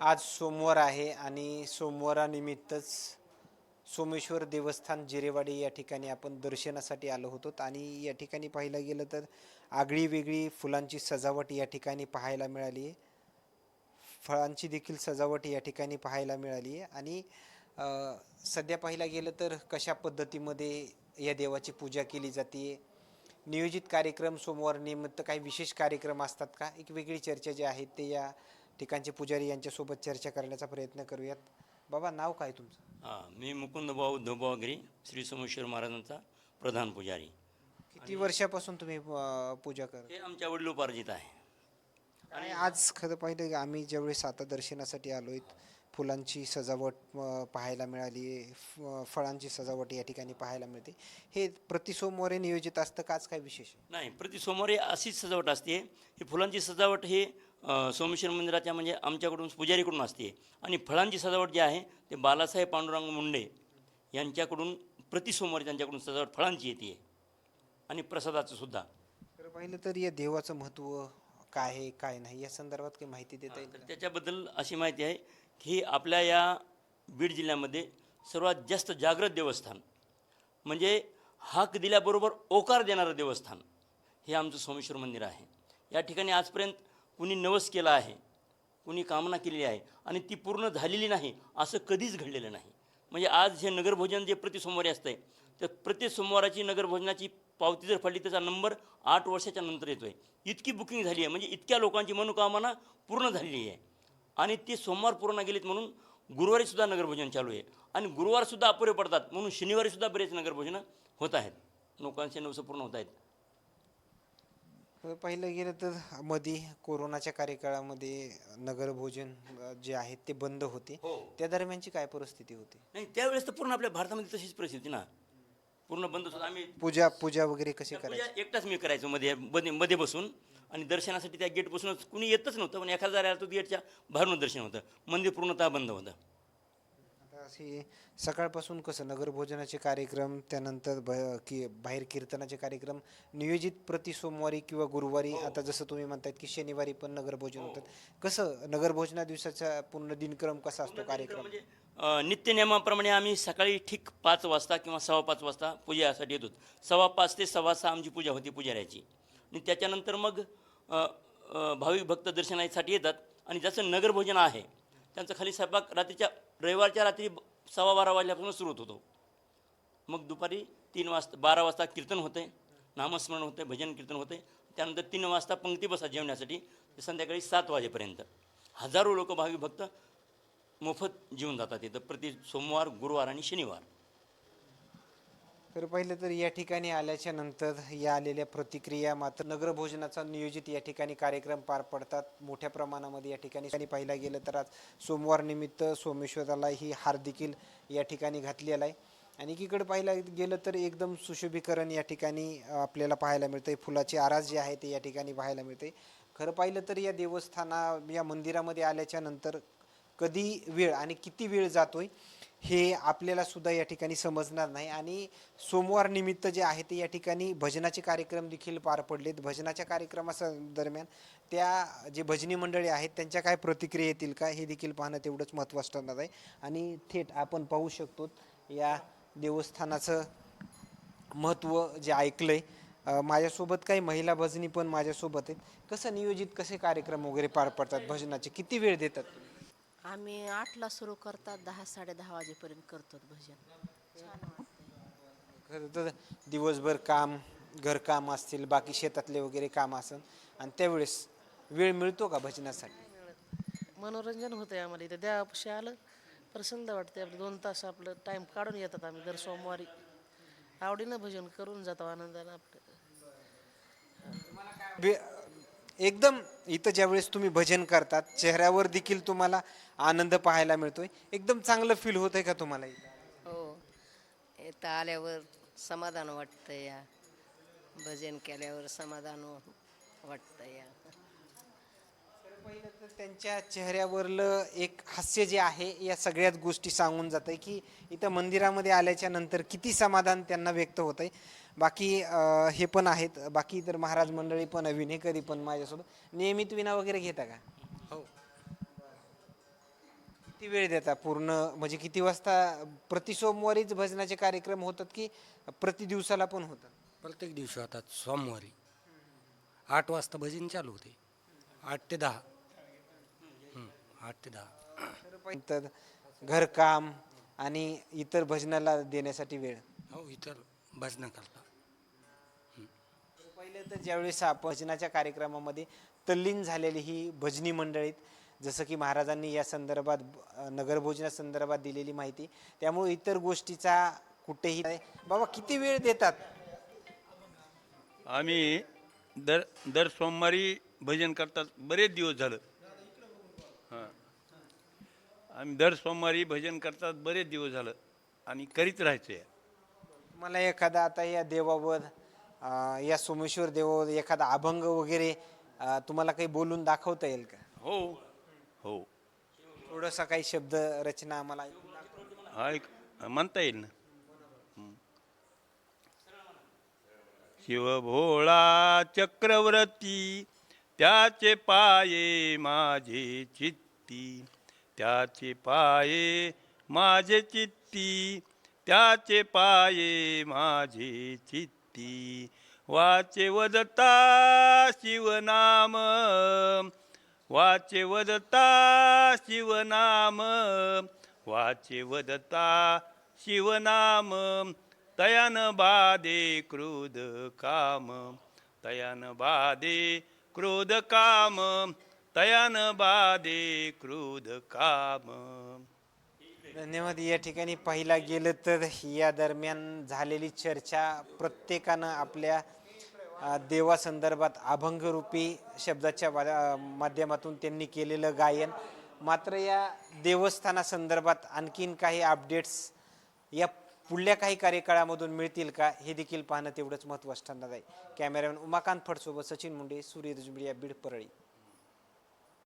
आज सोमवार आहे आणि सोमवारानिमित्तच सोमेश्वर देवस्थान जिरेवाडी या ठिकाणी आपण दर्शनासाठी आलो होतो. आणि या ठिकाणी पाहायला गेलं तर आगळी वेगळी फुलांची सजावट या ठिकाणी पाहायला मिळाली आहे. फळांची देखील सजावट या ठिकाणी पाहायला मिळाली आहे. आणि सध्या पाहायला गेलं तर कशा पद्धतीमध्ये या देवाची पूजा केली जाते? नियोजित कार्यक्रम सोमवार निमित्त काही विशेष कार्यक्रम असतात का? एक वेगळी चर्चा जी आहे ते या ठिकाणचे पुजारी यांच्यासोबत चर्चा करण्याचा प्रयत्न करूयात. बाबा नाव काय तुमचं? हां मी मुकुंद भाऊ धोबागिरी श्री सोमेश्वर महाराजांचा प्रधान पुजारी. किती वर्षापासून तुम्ही अ, पूजा कर हे आमच्या वडिलोपार्जित आहे. आणि आज खरं पाहिलं की आम्ही ज्यावेळेस आता दर्शनासाठी आलोय फुलांची सजावट अ, पाहायला मिळाली फ- फळांची सजावट या ठिकाणी पाहायला मिळते. हे प्रति सोमवारी नियोजित असतं का? आज काय विशेष आहे? नाही प्रति सोमवारी अशीच सजावट असते. ही फुलांची सजावट ही सोमेश्वर मंदिराच्या म्हणजे आमच्याकडून पुजारीकडून असते. आणि फळांची सजावट जी आहे ते बालासाहेब पांडुरंग मुंडे यांच्याकडून प्रति सोमवारी त्यांच्याकडून सजावट फळांची येते. आणि प्रसादाचं सुद्धा. खरं पाहिलं तर या देवाचं महत्त्व काय आहे काय नाही या संदर्भात काही माहिती देता येईल तर त्याच्याबद्दल अशी माहिती आहे की आपल्या या बीड जिल्ह्यामध्ये सर्वात जास्त जागृत देवस्थान म्हणजे हाक दिल्याबरोबर ओकार देणारं देवस्थान हे आमचं सोमेश्वर मंदिर आहे. या ठिकाणी आजपर्यंत कुणी नवस केला आहे कुणी कामना केलेली आहे आणि ती पूर्ण झालेली नाही असं कधीच घडलेलं नाही. म्हणजे आज हे नगरभोजन जे प्रति सोमवारी असतंय तर प्रति सोमवाराची नगरभोजनाची पावती जर पडली त्याचा नंबर आठ वर्षाच्या नंतर येतो आहे इतकी बुकिंग झाली आहे म्हणजे इतक्या लोकांची मनोकामना पूर्ण झालेली आहे. आणि ते सोमवार पूर्ण गेलेत म्हणून गुरुवारीसुद्धा नगरभोजन चालू आहे. आणि गुरुवारसुद्धा अपुरे पडतात म्हणून शनिवारीसुद्धा बरेच नगरभोजनं होत आहेत. लोकांचे नवसं पूर्ण होत आहेत. पाहिलं गेलं तर मध्ये कोरोनाच्या कार्यकाळामध्ये नगरभोजन अ, जे आहेत ते बंद होते. हो. त्या दरम्यानची काय परिस्थिती होती? नाही त्यावेळेस तर पूर्ण आपल्या भारतामध्ये तशीच परिस्थिती ना. पूर्ण बंद सुद्धा आम्ही पूजा पूजा वगैरे कशी पूजा करायची? एकटाच मी करायचो मध्ये मध्ये मध्ये बसून. आणि दर्शनासाठी त्या गेट बसूनच कुणी येतच नव्हतं पण एखादा जर तर गेटच्या बाहेरून दर्शन होतं. मंदिर पूर्णतः बंद होतं. असे सकाळपासून कसं नगरभोजनाचे कार्यक्रम त्यानंतर ब की बाहेर कीर्तनाचे कार्यक्रम नियोजित प्रति सोमवारी किंवा गुरुवारी आता जसं तुम्ही म्हणतायत की शनिवारी पण नगरभोजन होतात कसं नगरभोजना दिवसाचा पूर्ण दिनक्रम कसा असतो कार्यक्रम? म्हणजे अ, नित्यनियमाप्रमाणे आम्ही सकाळी ठीक पाच वाजता किंवा सव्वा पाच वाजता पूजेसाठी येतो. सव्वा पाच ते सव्वा सहा आमची पूजा होती पुजाऱ्याची. आणि त्याच्यानंतर मग अ, अ, भाविक भक्त दर्शनासाठी येतात. आणि जसं नगरभोजन आहे त्यांचं खाली स्वयंपाक रात्रीच्या रविवारच्या रात्री सव्वा बारा वाजल्यापासून सुरू होतो मग दुपारी तीन वाजता बारा वाजता कीर्तन होते नामस्मरण होते भजन कीर्तन होते. त्यानंतर तीन वाजता पंक्ती बसा जेवण्यासाठी ते संध्याकाळी सात वाजेपर्यंत. हजारो लोक भावी भक्त मोफत जेवून जातात इथं. प्रति सोमवार गुरुवार आणि शनिवार. तर पाहिलं तर या ठिकाणी आल्याच्यानंतर या आलेल्या प्रतिक्रिया मात्र नगरभोजनाचा नियोजित या ठिकाणी कार्यक्रम पार पडतात. मोठ्या प्रमाणामध्ये या ठिकाणी ठिकाणी पाहिला गेलं तर आज सोमवार निमित्त सोमेश्वराला ही हार देखील या ठिकाणी घातलेला आहे. आणि एकीकडे पाहिला गेलं तर एकदम सुशोभीकरण या ठिकाणी आपल्याला पाहायला मिळतंय. फुलाची आरास जे आहे ते या ठिकाणी पाहायला मिळते खरं पाहिलं तर या देवस्थाना या मंदिरामध्ये आल्याच्यानंतर कधी वेळ आणि किती वेळ जातोय? हे आपल्याला सुद्धा या ठिकाणी समजणार नाही. आणि सोमवार निमित्त जे आहे ते या ठिकाणी भजनाचे कार्यक्रम देखील पार पडलेत. भजनाच्या कार्यक्रमाच्या दरम्यान त्या जे भजनी मंडळी आहेत त्यांच्या काय प्रतिक्रिया येतील का हे देखील पाहणं तेवढंच महत्त्वाचं ठरणार आहे. आणि थेट आपण पाहू शकतो या देवस्थानाचं महत्त्व जे ऐकलं आहे माझ्यासोबत काही महिला भजनी पण माझ्यासोबत आहेत. कसं नियोजित कसे कार्यक्रम वगैरे पार पडतात भजनाचे? किती वेळ देतात तुम्ही? आम्ही आठला सुरू करतात दहा साडे दहा वाजेपर्यंत करतो भजन. छान. खरं तर दिवसभर काम घरकाम असतील बाकी शेतातले वगैरे काम असेल आणि त्यावेळेस वेळ मिळतो का भजनासाठी? मनोरंजन होतंय आम्हाला इथं. देवापाशी आलं प्रसन्न वाटते आपलं. दोन तास आपलं टाईम काढून येतात आम्ही दर सोमवारी. आवडीनं भजन करून जातो आनंदानं आपलं. बे- एकदम इथं ज्यावेळेस तुम्ही भजन करतात चेहऱ्यावर देखील तुम्हाला आनंद पाहायला मिळतोय. एकदम चांगलं फील होत आहे का तुम्हाला? हो. इथं आल्यावर समाधान वाटतं या. भजन केल्यावर समाधान वाटतं या. पहिलं तर त्यांच्या चेहऱ्यावरलं एक हास्य जे आहे या सगळ्याच गोष्टी सांगून जात आहे की इथं मंदिरामध्ये आल्याच्यानंतर किती समाधान त्यांना व्यक्त होत आहे बाकी अं, हे पण आहेत. बाकी इतर महाराज मंडळी पण विनेकरी पण माझ्यासोबत. नियमित विना वगैरे घेता का? हो. किती वेळ देता पूर्ण? म्हणजे किती वाजता प्रति सोमवारीच भजनाचे कार्यक्रम होतात की प्रति दिवसाला पण होतात? प्रत्येक दिवशी होतात सोमवारी. आठ वाजता भजन चालू होते. आठ ते दहा. हं, आठ ते दहा. तर घरकाम आणि इतर भजनाला देण्यासाठी वेळ. हो इतर भजनं करता. पहिले तर ज्यावेळेस भजनाच्या कार्यक्रमामध्ये तल्लीन झालेली ही भजनी मंडळीत जसं की महाराजांनी या संदर्भात अ, नगरभोजना संदर्भात दिलेली माहिती त्यामुळे इतर गोष्टीचा कुठेही बाबा किती वेळ देतात? आम्ही दर दर सोमवारी भजन करतात. बरेच दिवस झालं. हां. आम्ही दर सोमवारी भजन करतात. बरेच दिवस झालं. आणि करीत राहायचं आहे मला एखादा आता या देवावर अ, या सोमेश्वर देवावर एखादा अभंग वगैरे अ, तुम्हाला काही बोलून दाखवता येईल का हो हो थोडंसं काही शब्द रचना आम्हाला ऐकून दाखवा. एक म्हणता येईल ना. शिवभोळा चक्रवर्ती त्याचे पाये माझे चित्ती त्याचे पाये माझे चित्ती त्याचे पाये माझे चित्ती. वाचे वदता शिवनाम. वाचे वदता शिवनाम. वाचे वदता शिवनाम. तयान बादे क्रोध काम. तयान बादे क्रोध काम. तयान बादे क्रोध काम. धन्यवाद. या ठिकाणी पाहिला गेलं तर या दरम्यान झालेली चर्चा प्रत्येकानं आपल्या देवासंदर्भात अभंगरूपी शब्दाच्या वा- माध्यमातून त्यांनी केलेलं गायन. मात्र या देवस्थानासंदर्भात आणखीन काही अपडेट्स या पुढल्या काही कार्यकाळामधून मिळतील का हे देखील पाहणं तेवढंच महत्त्वाचं ठरणार आहे. कॅमेरामॅन उमाकांत फडसोबत सचिन मुंडे सूर्य दुजबिडिया बीड परळी.